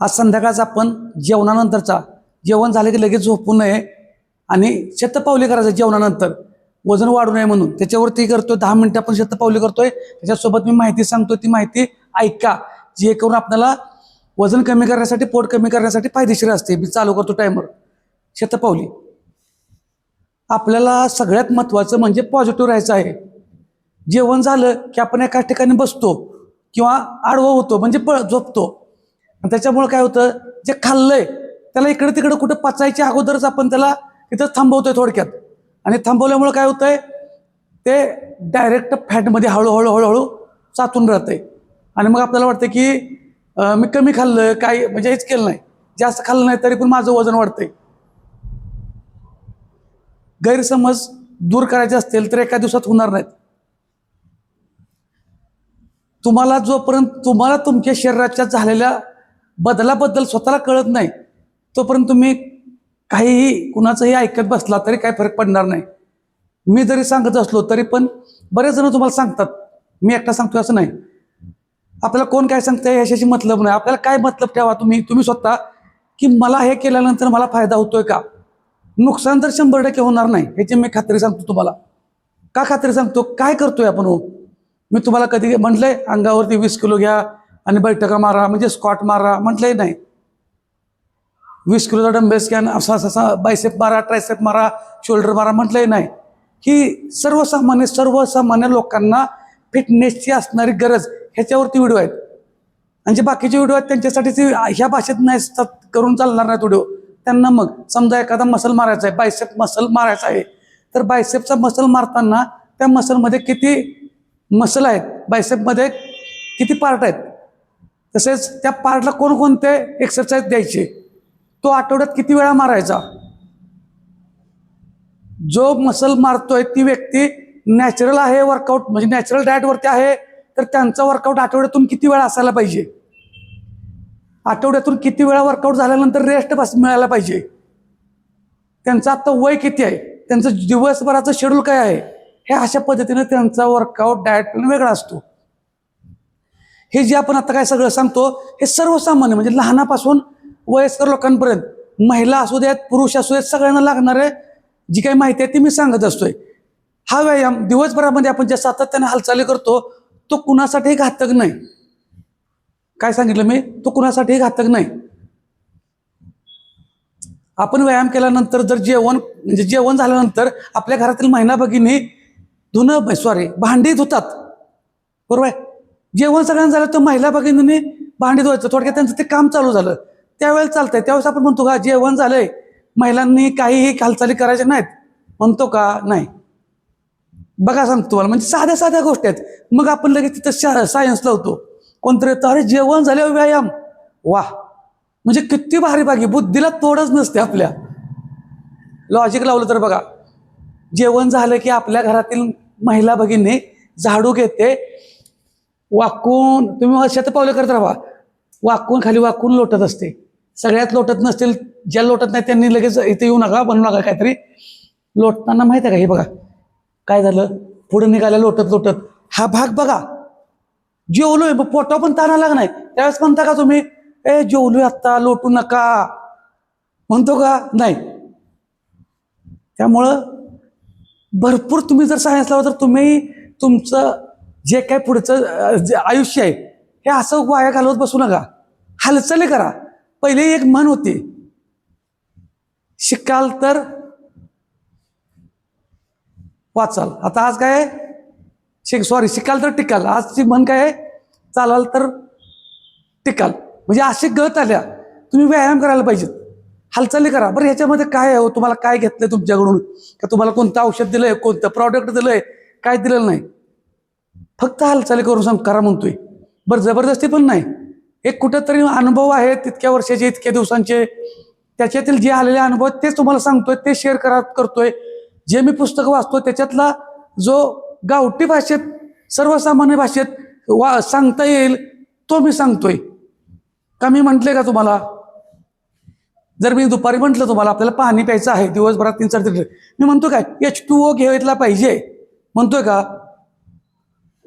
आज संध्याकाळचा आपण जेवणानंतरचा. जेवण झालं की लगेच झोपू नये आणि शतपावली करायचं जेवणानंतर. वजन वाढू नये म्हणून. त्याच्यावरती करतो दहा मिनटं आपण शतपावली करतोय. त्याच्यासोबत मी माहिती सांगतो ती माहिती ऐका. जे करून आपल्याला वजन कमी करण्यासाठी पोट कमी करण्यासाठी फायदेशीर असते. मी चालू करतो टायमर शतपावली. आपल्याला सगळ्यात महत्त्वाचं म्हणजे पॉझिटिव्ह राहायचं आहे. जेवण झालं की आपण एका ठिकाणी बसतो किंवा आडवं होतो म्हणजे पळ झोपतो. आणि त्याच्यामुळे काय होतं जे खाल्लंय त्याला इकडे तिकडे कुठं पचायच्या अगोदरच आपण त्याला तिथं थांबवतोय थोडक्यात. आणि थांबवल्यामुळे काय होतंय ते डायरेक्ट फॅटमध्ये हळूहळू हळूहळू साचून राहतंय. आणि मग आपल्याला वाटतं की मी कमी खाल्लं काय म्हणजे हेच केलं नाही. जास्त खाल्लं नाही तरी पण माझं वजन वाढतंय. गैरसमज दूर करायचे असतील तर एका दिवसात होणार नाहीत. तुम्हाला जोपर्यंत तुम्हाला तुमच्या शरीराच्या झालेल्या बदलाबद्दल स्वतःला कळत नाही. तोपर्यंत तुम्ही काहीही कुणाचंही ऐकत बसला तरी काही फरक पडणार नाही. मी जरी सांगत असलो तरी पण बरेच जण तुम्हाला सांगतात मी एकटा सांगतो असं नाही. आपल्याला कोण काय सांगतंय याच्याशी मतलब नाही. आपल्याला काय मतलब ठेवा तुम्ही? तुम्ही स्वतः की मला हे केल्यानंतर मला फायदा होतोय का? नुकसान तर शंभर टक्के होणार नाही ह्याची मी खात्री सांगतो तुम्हाला. का खात्री सांगतो? काय करतोय आपण हो? मी तुम्हाला कधी म्हटलंय अंगावरती वीस किलो घ्या आणि बैठका मारा म्हणजे स्कॉट मारा म्हटलंही नाही. वीस किलोचा डंबेल्स घ्या असा असा- असा बायसेप मारा ट्रायसेप मारा शोल्डर मारा म्हटलंही नाही. ही सर्वसामान्य सर्वसामान्य लोकांना फिटनेसची असणारी गरज ह्याच्यावरती व्हिडिओ आहेत. आणि जे बाकीचे व्हिडिओ आहेत त्यांच्यासाठी ह्या भाषेत नाही असतात करून चालणार नाहीत व्हिडिओ त्यांना मग समजा एखादा मसल मारायचा आहे बायसेप मसल मारायचा आहे तर बायसेपचा मसल मारताना त्या मसलमध्ये किती मसल आहेत? बायसेपमध्ये किती पार्ट आहेत? तसेच त्या पार्टला कोणकोणते एक्सरसाइज द्यायचे? तो आठवड्यात किती वेळा मारायचा? जो मसल मारतोय ती व्यक्ती नॅचरल आहे वर्कआउट म्हणजे नॅचरल डाएटवरती आहे तर त्यांचा वर्कआउट आठवड्यातून किती वेळा असायला पाहिजे? आठवड्यातून किती वेळा वर्कआउट झाल्यानंतर रेस्ट बस मिळायला पाहिजे? त्यांचं आता वय किती आहे? त्यांचं दिवसभराचं शेड्यूल काय आहे? हे अशा पद्धतीने त्यांचा वर्कआउट डाएट वेगळा असतो. हे जे आपण आता काय सगळं सांगतो हे सर्वसामान्य म्हणजे लहानापासून वयस्कर लोकांपर्यंत महिला असू द्यात पुरुष असू द्यात सगळ्यांना लागणारे जी काही माहिती आहे ती मी सांगत असतोय. हा व्यायाम दिवसभरामध्ये आपण ज्या सातत्याने हालचाली करतो तो कुणासाठीही घातक नाही. काय सांगितलं मी? तो कुणासाठीही घातक नाही. आपण व्यायाम केल्यानंतर जर जेवण म्हणजे जेवण झाल्यानंतर आपल्या घरातील महिला भगिनी धुणं सॉरी भांडी धुतात. बरोबर आहे? जेवण सगळ्यांना झालं तर महिला भगिनींनी भांडी धुवायचं. थोडक्यात त्यांचं ते काम चालू झालं. त्यावेळेला चालतंय. त्यावेळेस आपण म्हणतो का जेवण झालंय. महिलांनी काहीही हालचाली करायच्या नाहीत. म्हणतो का नाही. बघा सांगतो तुम्हाला. म्हणजे साध्या साध्या गोष्टी आहेत. मग आपण लगेच तिथं शा सायन्स लावतो कोणतरी येतं अरे जेवण झाल्यावर व्यायाम. वा. म्हणजे किती भारी बागी. बुद्धीला तोडच नसते आपल्या. लॉजिक लावलं तर बघा. जेवण झालं की आपल्या घरातील महिला भगिनी झाडू घेते. वाकून तुम्ही शतपावलं करत राहा. वाकून खाली वाकून लोटत असते. सगळ्यात लोटत नसतील ज्या लोटत नाही त्यांनी लगेच इथे येऊ नका बनवू नका काहीतरी. लोटताना माहिती आहे का? हे बघा. काय झालं? पुढे निघाल्या लोटत लोटत. हा भाग बघा. जेवलोय पोटा पण ताना लागणार नाही? त्यावेळेस म्हणता का तुम्ही? ए जेवलोय आत्ता लोटू नका. म्हणतो का? नाही. त्यामुळं भरपूर तुम्ही जर सायन्स लावा तर तुम्ही तुमचं जे काय पुढचं जे आयुष्य आहे हे असं वाया घालवत बसू नका. हालचाली करा. पहिले एक म्हण होती. शिकाल तर वाचाल. आता आज काय शिक सॉरी शिकाल तर टिकाल. आजची म्हण काय आहे? चालाल तर टिकाल. म्हणजे असे गत आल्या. तुम्ही व्यायाम करायला पाहिजेत. हालचाली करा. बरं ह्याच्यामध्ये काय आहे हो? तुम्हाला काय घेतलंय तुमच्याकडून? का तुम्हाला कोणतं औषध दिलंय? कोणतं प्रॉडक्ट दिलंय? काय दिलेलं नाही? फक्त हालचाली करून सांग करा म्हणतोय. बरं जबरदस्ती पण नाही. एक कुठंतरी अनुभव आहे तितक्या वर्षाचे इतक्या दिवसांचे. त्याच्यातील जे आलेले अनुभव तेच तुम्हाला सांगतोय ते शेअर करा करतोय. जे मी पुस्तकं वाचतो त्याच्यातला जो गावठी भाषेत सर्वसामान्य भाषेत वा सांगता येईल तो मी सांगतोय. का मी म्हटले का तुम्हाला? जर मी दुपारी म्हटलं तुम्हाला आपल्याला पाणी प्यायचं आहे दिवसभरात तीन चार मी म्हणतो काय एच टू ओ घेतला पाहिजे. म्हणतोय का?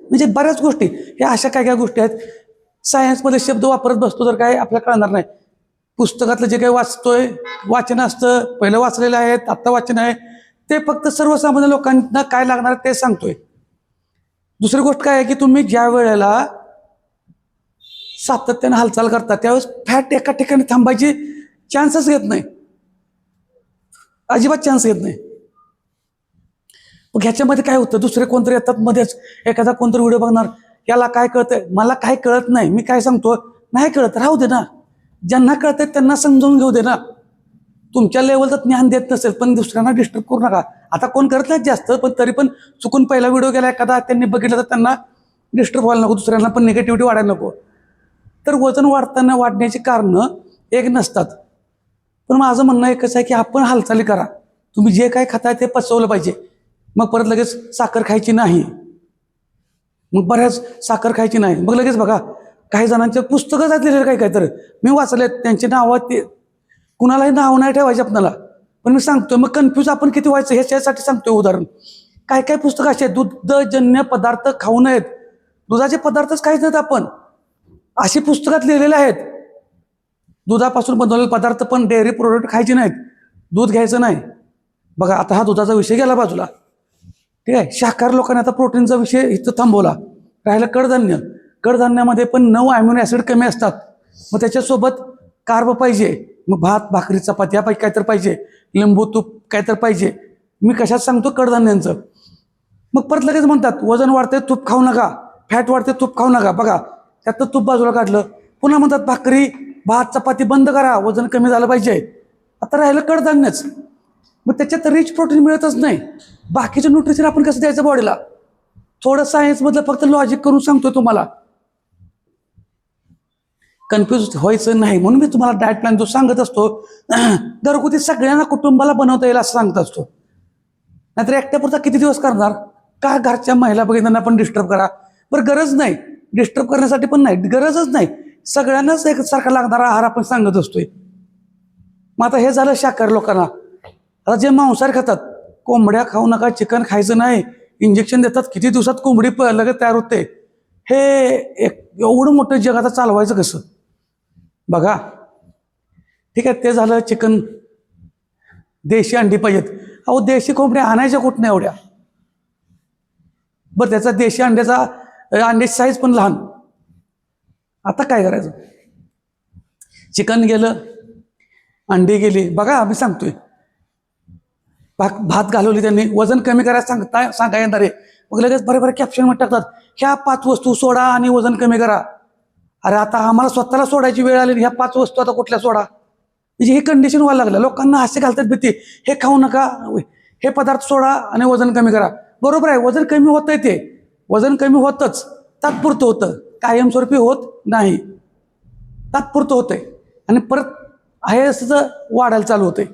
म्हणजे बऱ्याच गोष्टी. ह्या अशा काय काय गोष्टी आहेत? सायन्समध्ये शब्द वापरत बसतो तर काय आपल्याला कळणार नाही. पुस्तकातलं जे काही वाचतोय वाचन असतं पहिलं वाचलेलं आहे आत्ता वाचन आहे ते फक्त सर्वसामान्य लोकांना काय लागणार आहे ते सांगतोय. दुसरी गोष्ट काय आहे की तुम्ही ज्या वेळेला सातत्याने हालचाल करता त्यावेळेस फॅट एका ठिकाणी थांबायची चान्सच येत नाही. अजिबात चान्स येत नाही. मग ह्याच्यामध्ये काय होतं? दुसरे कोणतरी येतात मध्येच एखादा कोणतरी व्हिडिओ बघणार. याला काय कळतंय? मला काय कळत नाही. मी काय सांगतो नाही कळत. राहू दे ना. ज्यांना कळतंय त्यांना समजावून घेऊ दे ना. तुमच्या लेवलचं ज्ञान देत नसेल पण दुसऱ्यांना डिस्टर्ब करू नका. आता कोण करत नाही जास्त पण तरी पण चुकून पहिला व्हिडिओ गेला एखादा त्यांनी बघितलं तर त्यांना डिस्टर्ब व्हायला नको. दुसऱ्यांना पण निगेटिव्हिटी वाढायला नको. तर वजन वाढताना वाढण्याची कारणं एक नसतात. पण माझं म्हणणं एकच आहे की आपण हालचाली करा. तुम्ही जे काय खाताय ते पचवलं पाहिजे. मग परत लगेच साखर खायची नाही. मग बऱ्याच साखर खायची नाही. मग लगेच बघा काही जणांच्या पुस्तकं लिहिलेलं काही काय तर. मी वाचले त्यांची नावं ते. कुणालाही नाव नाही ठेवायचे आपल्याला. पण मी सांगतोय मग कन्फ्यूज आपण किती व्हायचं ह्याच्यासाठी सांगतोय उदाहरण. काय काय पुस्तकं असे आहेत? दुग्धजन्य पदार्थ खाऊ नयेत. दुधाचे पदार्थच खायचे नाहीत आपण. अशी पुस्तकात लिहिलेले आहेत. दुधापासून बनवलेले पदार्थ पण डेअरी प्रोडक्ट खायचे नाहीत. दूध घ्यायचं नाही. बघा आता हा दुधाचा विषय गेला बाजूला. ठीक आहे? शाकाहारी लोकांनी आता प्रोटीनचा विषय इथं थांबवला. राहिलं कडधान्य. कडधान्यामध्ये पण नऊ अॅम्युनो ॲसिड कमी असतात. मग त्याच्यासोबत कार्ब पाहिजे. मग भात भाकरी चपाती यापैकी काहीतरी तर पाहिजे. लिंबू तूप काय तर पाहिजे. मी कशात सांगतो कडधान्यांचं? मग परत लगेच म्हणतात वजन वाढते तूप खाऊ नका. फॅट वाढते तूप खाऊ नका. बघा त्यात तूप बाजूला काढलं. पुन्हा म्हणतात भाकरी भात चपाती बंद करा. वजन कमी झालं पाहिजे. आता राहिलं कडधान्यच. मग त्याच्यात रिच प्रोटीन मिळतच नाही. बाकीचं न्यूट्रिशन आपण कसं द्यायचं बॉडीला थोडं सायन्समधलं फक्त लॉजिक करून सांगतोय तुम्हाला. कन्फ्यूज व्हायचं नाही म्हणून मी तुम्हाला डायट प्लॅन जो सांगत असतो घरगुती सगळ्यांना कुटुंबाला बनवता येईल असं सांगत असतो. नाहीतर एकट्यापुरता किती दिवस करणार? का घरच्या महिला भगिनींना पण डिस्टर्ब करा? बरं गरज नाही. डिस्टर्ब करण्यासाठी पण नाही. गरजच नाही. सगळ्यांनाच एकसारखा लागणारा आहार आपण सांगत असतोय. मग आता हे झालं शाकाहारी लोकांना. आता जे मांसाहारी खातात कोंबड्या खाऊ नका चिकन खायचं नाही. इंजेक्शन देतात किती दिवसात कोंबडी प- लगेच तयार होते. हे एक एवढं मोठं जग आता चालवायचं कसं? बघा. ठीक आहे ते झालं चिकन. देशी अंडी पाहिजेत. अहो देशी कोंबड्या आणायच्या कुठं नाही एवढ्या? बरं त्याचा देशी अंड्याचा अंड्याची साईज पण लहान. आता काय करायचं? चिकन गेलं अंडी गेली. बघा आम्ही सांगतोय. भात भात घालवली त्यांनी. वजन कमी करायला सांगता सांगा येणार आहे. मग लगेच बरे बरे कॅप्शन टाकतात ह्या पाच वस्तू सोडा आणि वजन कमी करा. अरे आता आम्हाला स्वतःला सोडायची वेळ आली ह्या पाच वस्तू आता कुठल्या सोडा? म्हणजे हे कंडिशन व्हायला लागलं. लोकांना असे घालतात भीती. हे खाऊ नका हे पदार्थ सोडा आणि वजन कमी करा. बरोबर आहे वजन कमी होतंय ते. वजन कमी होतच. तात्पुरतं होतं. कायमस्वरूपी होत नाही. तात्पुरतं होतंय. आणि परत आहे असं वाढायला चालू होतंय.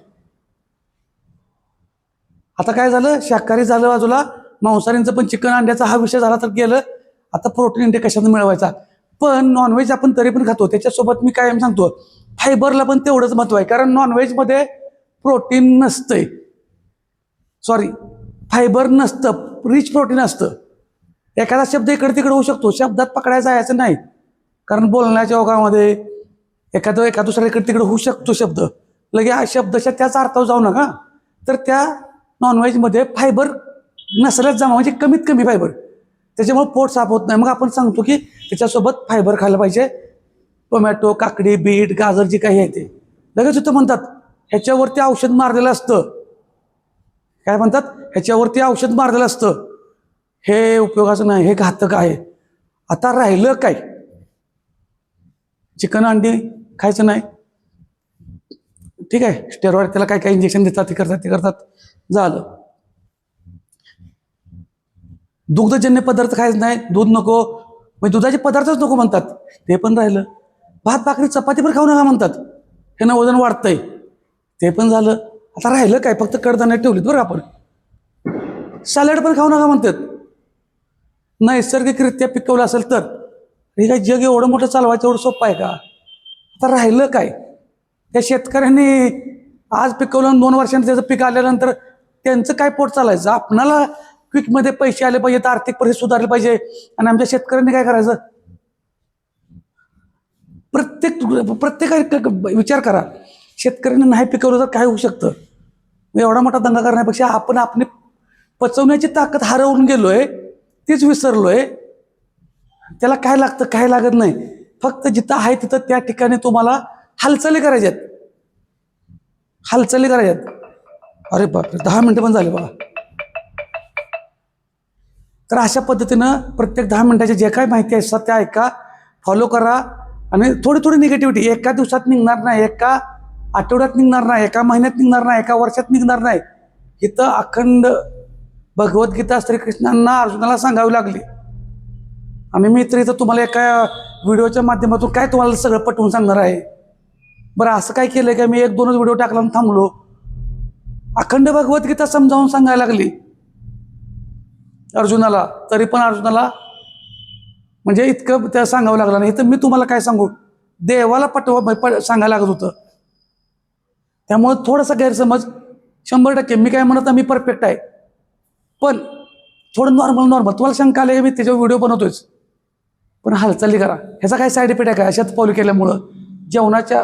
आता काय झालं? शाकाहारी झालं बाजूला. मांसाहारींचं पण चिकन अंड्याचा हा विषय झाला तर गेलं. आता प्रोटीन इंटेक कशातून मिळवायचा? पण नॉनव्हेज आपण तरी पण खातो. त्याच्यासोबत मी कायम सांगतो फायबरला पण तेवढंच महत्त्व आहे. कारण नॉनव्हेजमध्ये प्रोटीन नसतंय. सॉरी फायबर नसतं. रिच प्रोटीन असतं. एखादा शब्द इकडे तिकडे होऊ शकतो. शब्दात पकडायचा यायचं नाही. कारण बोलण्याच्या ओघामध्ये एखादं एका दुसऱ्या इकडे तिकडे होऊ शकतो शब्द. लगे हा शब्दच्या त्याच अर्थावर जाऊ नका. तर त्या नॉनव्हेजमध्ये फायबर नसल्याच जमा म्हणजे कमीत कमी फायबर त्याच्यामुळे पोट साफ होत नाही. मग आपण सांगतो की त्याच्यासोबत फायबर खायला पाहिजे. टोमॅटो काकडी बीट गाजर जी काही आहे ते. लगेच होतं म्हणतात ह्याच्यावरती औषध मारलेलं असतं. काय म्हणतात? ह्याच्यावरती औषध मारलेलं असतं. हे उपयोगाचं नाही हे घातक आहे. आता राहिलं काय? चिकन अंडी खायचं नाही. ठीक आहे. स्टेरॉइड त्याला काय काय इंजेक्शन देतात ते करतात ते करतात. झालं. दुग्धजन्य पदार्थ खायचं नाही दूध नको. म्हणजे दुधाचे पदार्थच नको म्हणतात. ते पण राहिलं. भात भाकरी चपाती पण खाऊ नका म्हणतात. त्यांना वजन वाढतंय. ते पण झालं. आता राहिलं काय? फक्त कडधान्यात ठेवलीत बरं आपण. सॅलड पण खाऊ नका म्हणतात. नैसर्गिकरित्या पिकवलं असेल तर. हे काय जग एवढं मोठं चालवायचं एवढं सोपं आहे का? आता राहिलं काय? त्या शेतकऱ्यांनी आज पिकवलं आणि दोन वर्षांनी त्याचं पीक आल्यानंतर त्यांचं काय पोट चालायचं? आपणाला क्विकमध्ये पैसे आले पाहिजेत आर्थिक परिस्थिती सुधारली पाहिजे. आणि आमच्या शेतकऱ्यांनी काय करायचं? प्रत्येक प्रत्येक विचार करा. शेतकऱ्यांनी नाही पिकवलं तर काय होऊ शकतं? एवढा मोठा दंगा करण्यापेक्षा आपण आपली पचवण्याची ताकद हरवून गेलोय तीच विसरलोय. त्याला काय लागतं काय लागत नाही. फक्त जिथं आहे तिथं त्या ठिकाणी तुम्हाला हालचाली करायच्यात. हालचाली करायच्यात. अरे बापरे दहा मिनटं पण झाले बघा. तर अशा पद्धतीनं प्रत्येक दहा मिनिटाच्या जे काय माहिती असतात त्या ऐका फॉलो करा आणि थोडी थोडी निगेटिव्हिटी एका दिवसात निघणार नाही एका आठवड्यात निघणार नाही एका महिन्यात निघणार नाही एका वर्षात निघणार नाही. इथं अखंड भगवद्गीता श्रीकृष्णांना अर्जुनाला सांगावी लागली. आणि मी तर इथं तुम्हाला एका व्हिडिओच्या माध्यमातून काय तुम्हाला सगळं पटवून सांगणार आहे? बरं असं काय केलं का? मी एक दोनच व्हिडिओ टाकला आणि थांबलो. अखंड भगवद्गीता समजावून सांगायला लागली. अर्जुनाला तरी पण अर्जुनाला म्हणजे इतकं त्या सांगावं लागलं नाही. तर मी तुम्हाला काय सांगू? देवाला पटव सांगायला लागत होतं. त्यामुळं थोडासा गैरसमज शंभर टक्के. मी काय म्हणत मी परफेक्ट आहे. पण थोडं नॉर्मल नॉर्मल तुम्हाला शंका आले मी त्याच्यावर व्हिडिओ बनवतोयच. पण हालचाली करा. ह्याचा काय साईड इफेक्ट आहे का? अशात पावली केल्यामुळं जेवणाच्या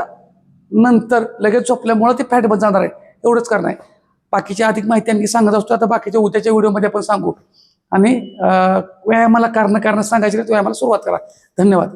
नंतर लगेच झोपल्यामुळं ते फॅट बंद जाणार आहे. एवढंच कारण आहे. बाकीची अधिक माहिती आणखी सांगत असतो. आता बाकीच्या उद्याच्या व्हिडिओमध्ये आपण सांगू. आणि व्यायामाला कारण कारण सांगायची व्यायामाला सुरुवात करा. धन्यवाद.